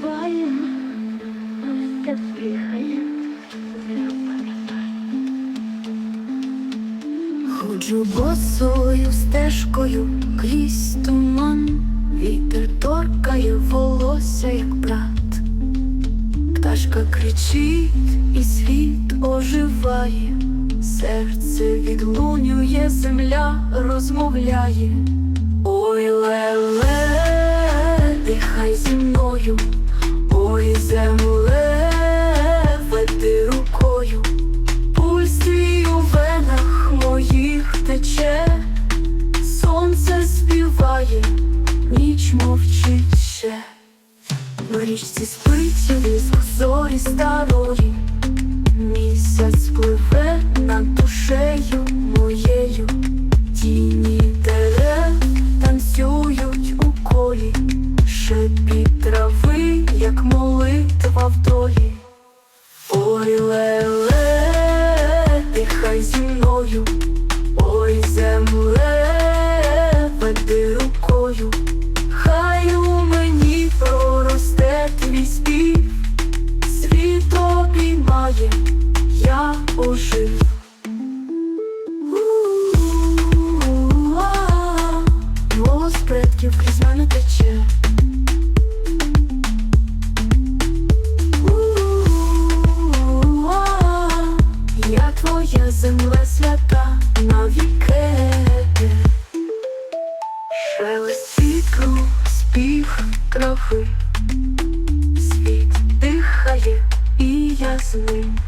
співає, як бігає. Ходжу босою стежкою крізь туман, вітер торкає волосся, як брат. Пташка кричить, і світ оживає, серце відлунює, земля розмовляє. Ой, леле, дихай зі мною, земле, веди рукою, пульс у венах моїх тече, сонце співає, ніч мовчить річці спить віск зорі старої, місяць пливе над душею моєю, тіні дерев танцюють у колі, шепіт Ой, леле, дихай зі мною, ой, земле, веди рукою. Хай у мені проросте твій спів, світ обіймає, я ожив. Голос предків крізь мене тече. Земле свята свята навіки Шелест вітру, спів трохи, світ дихає і я з ним.